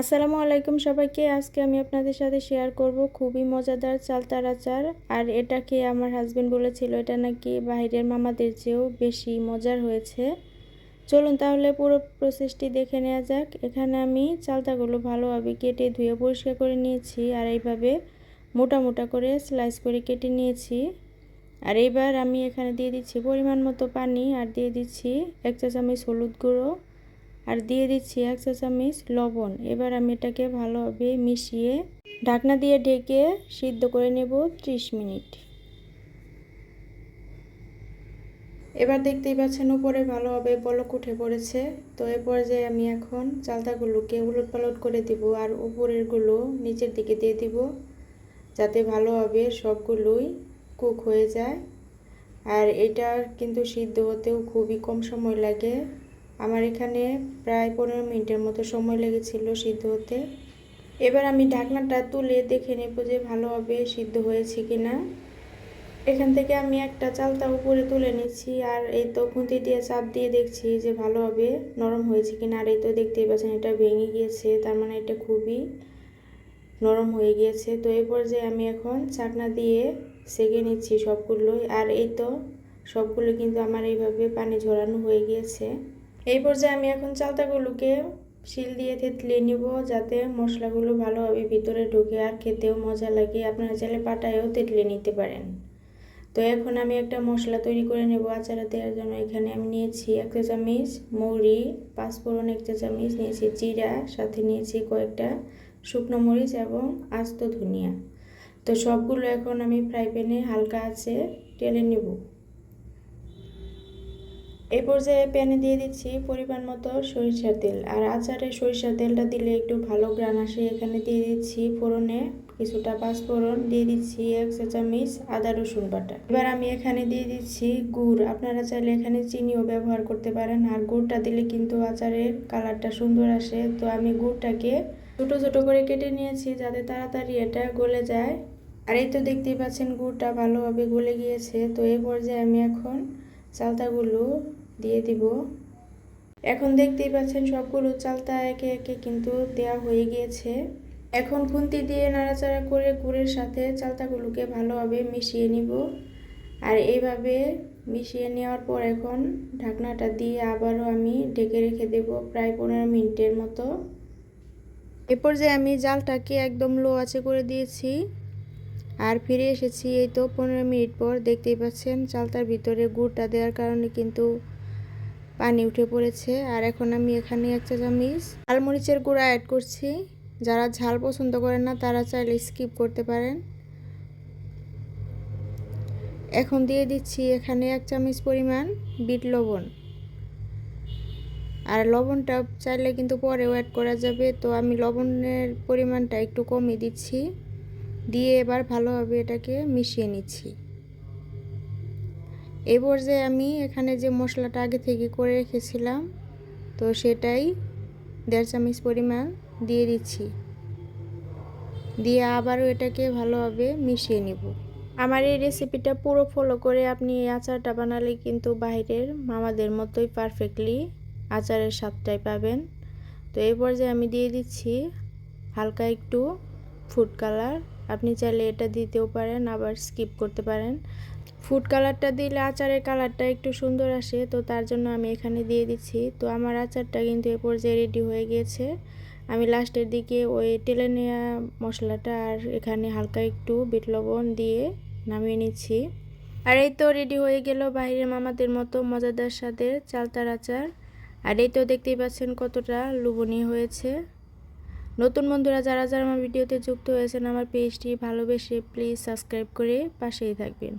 আসসালামু আলাইকুম সবাইকে। আজকে আমি আপনাদের সাথে শেয়ার করব খুবই মজাদার চালতার আচার। আর এটা খেয়ে আমার হাজব্যান্ড বলেছিল, এটা নাকি বাইরের মামাদের চেয়েও বেশি মজার হয়েছে। চলুন তাহলে পুরো প্রসেসটি দেখে নেওয়া যাক। এখানে আমি চালতাগুলো ভালোভাবে কেটে ধুয়ে পরিষ্কার করে নিয়েছি আর এইভাবে মোটা মোটা করে স্লাইস করে কেটে নিয়েছি। আর এবার আমি এখানে দিয়ে দিচ্ছি পরিমাণ মতো পানি আর দিয়ে দিচ্ছি এক চা চামচ হলুদ গুঁড়ো। আর দিয়ে দিচ্ছি এক চা চামচ লবণ। এবার আমি এটাকে ভালোভাবে মিশিয়ে ঢাকনা দিয়ে ঢেকে সিদ্ধ করে নেব ত্রিশ মিনিট। এবার দেখতেই পাচ্ছেন উপরে ভালোভাবে বলক উঠে পড়েছে। তো এ পর্যায়ে আমি এখন চালতাগুলোকে উলট পালট করে দিব আর উপরেরগুলো নিচের দিকে দিয়ে দিব যাতে ভালোভাবে সবগুলোই কুক হয়ে যায়। আর এটা কিন্তু সিদ্ধ হতেও খুবই কম সময় লাগে। আমার এখানে প্রায় পনেরো মিনিটের মতো সময় লেগেছিল সিদ্ধ হতে। এবার আমি ঢাকনাটা তুলে দেখে নেব যে ভালোভাবে সিদ্ধ হয়েছে কি না এখান থেকে আমি একটা চালতা উপরে তুলে নিচ্ছি আর এই তো খুঁতি দিয়ে চাপ দিয়ে দেখছি যে ভালোভাবে নরম হয়েছে কিনা। আর এই তো দেখতেই পাচ্ছেন এটা ভেঙে গিয়েছে, তার মানে এটা খুবই নরম হয়ে গিয়েছে। তো এই পর্যায়ে আমি এখন চাকনা দিয়ে সেকে নিচ্ছি সবগুলোই। আর এই তো সবগুলো কিন্তু আমার এইভাবে পানি ঝরানো হয়ে গিয়েছে। এই পর্যায়ে আমি এখন চালতাগুলোকে শিল দিয়ে থেতলিয়ে নিব যাতে মশলাগুলো ভালোভাবে ভিতরে ঢুকে আর খেতেও মজা লাগে। আপনারা চাইলে পাটায়ও তেতলে নিতে পারেন। তো এখন আমি একটা মশলা তৈরি করে নেব আচারে দেওয়ার জন্য। এখানে আমি নিয়েছি এক চা চামচ মৌরি, পাঁচফোড়ন এক চা চামচ নিয়েছি জিরা, সাথে নিয়েছি কয়েকটা শুকনো মরিচ এবং আস্ত ধনিয়া। তো সবগুলো এখন আমি ফ্রাই প্যানে হালকা আছে টেলে নেব। এই পর্যায়ে প্যানে দিয়ে দিচ্ছি পরিমাণ মতো সরিষার তেল। আর আচারে সরিষার তেলটা দিলে একটু ভালো গ্রান আসে। এখানে দিয়ে দিচ্ছি ফোড়নে কিছুটা পাঁচফোড়ন, দিয়ে দিচ্ছি এক চা চামচ আদা রসুন বাটা। এবার আমি এখানে দিয়ে দিচ্ছি গুড়। আপনারা চাইলে এখানে চিনিও ব্যবহার করতে পারেন। আর গুড়টা দিলে কিন্তু আচারের কালারটা সুন্দর আসে। তো আমি গুড়টাকে ছোটো ছোটো করে কেটে নিয়েছি যাতে তাড়াতাড়ি এটা গলে যায়। আর এই তো দেখতেই পাচ্ছেন গুড়টা ভালোভাবে গলে গিয়েছে। তো এই পর্যায়ে আমি এখন চালতাগুলো দিয়ে দিব। এখন দেখতেই পাচ্ছেন সবগুলো চালতা একে একে কিন্তু দেয়া হয়ে গিয়েছে। এখন খুন্তি দিয়ে নাড়াচাড়া করে গুড়ের সাথে চালতাগুলোকে ভালোভাবে মিশিয়ে নিব। আর এইভাবে মিশিয়ে নেওয়ার পর এখন ঢাকনাটা দিয়ে আবারও আমি ঢেকে রেখে দেব প্রায় পনেরো মিনিটের মতো। এরপর যে আমি জালটাকে একদম লো আছে করে দিয়েছি। আর ফিরে এসেছি এই তো পনেরো মিনিট পর। দেখতেই পাচ্ছেন চালতার ভিতরে গুড়টা দেওয়ার কারণে কিন্তু পানি উঠে পড়েছে। আর এখন আমি এখানে এক চা চামচ আলমরিচের গুঁড়া অ্যাড করছি। যারা ঝাল পছন্দ করেন না, তারা চাইলে স্কিপ করতে পারেন। এখন দিয়ে দিচ্ছি এখানে এক চামচ পরিমাণ বিট লবণ। আর লবণটা চাইলে কিন্তু পরেও অ্যাড করা যাবে। তো আমি লবণের পরিমাণটা একটু কমিয়ে দিচ্ছি। দিয়ে এবার ভালোভাবে এটাকে মিশিয়ে নিচ্ছি। এই পর্যায়ে আমি এখানে যে মশলাটা আগে থেকে করে রেখেছিলাম, তো সেটাই দেড় চামচ পরিমাণ দিয়ে দিচ্ছি। দিয়ে আবারও এটাকে ভালোভাবে মিশিয়ে নিব। আমার এই রেসিপিটা পুরো ফলো করে আপনি এই আচারটা বানালে কিন্তু বাইরের মামাদের মতোই পারফেক্টলি আচারের স্বাদটাই পাবেন। তো এই পর্যায়ে আমি দিয়ে দিচ্ছি হালকা একটু ফুড কালার আপনি চাইলে এটা দিতেও পারেন, আবার স্কিপ করতে পারেন। ফুড কালারটা দিলে আচারের কালারটা একটু সুন্দর আসে, তো তার জন্য আমি এখানে দিয়ে দিচ্ছি। তো আমার আচারটা কিন্তু এ পর্যায়ে রেডি হয়ে গিয়েছে। আমি লাস্টের দিকে ওই টেলে নেওয়া মশলাটা আর এখানে হালকা একটু বিট লবণ দিয়ে নামিয়ে নিচ্ছি। আর এই তো রেডি হয়ে গেল বাইরের মামাদের মতো মজাদার স্বাদের চালতার আচার। আর এই তো দেখতেই পাচ্ছেন কতটা লুবনীয় হয়েছে। নতুন বন্ধুরা, যারা যারা আমার ভিডিওতে যুক্ত হয়েছেন, আমার পেজটি ভালোবেসে প্লিজ সাবস্ক্রাইব করে পাশেই থাকবেন।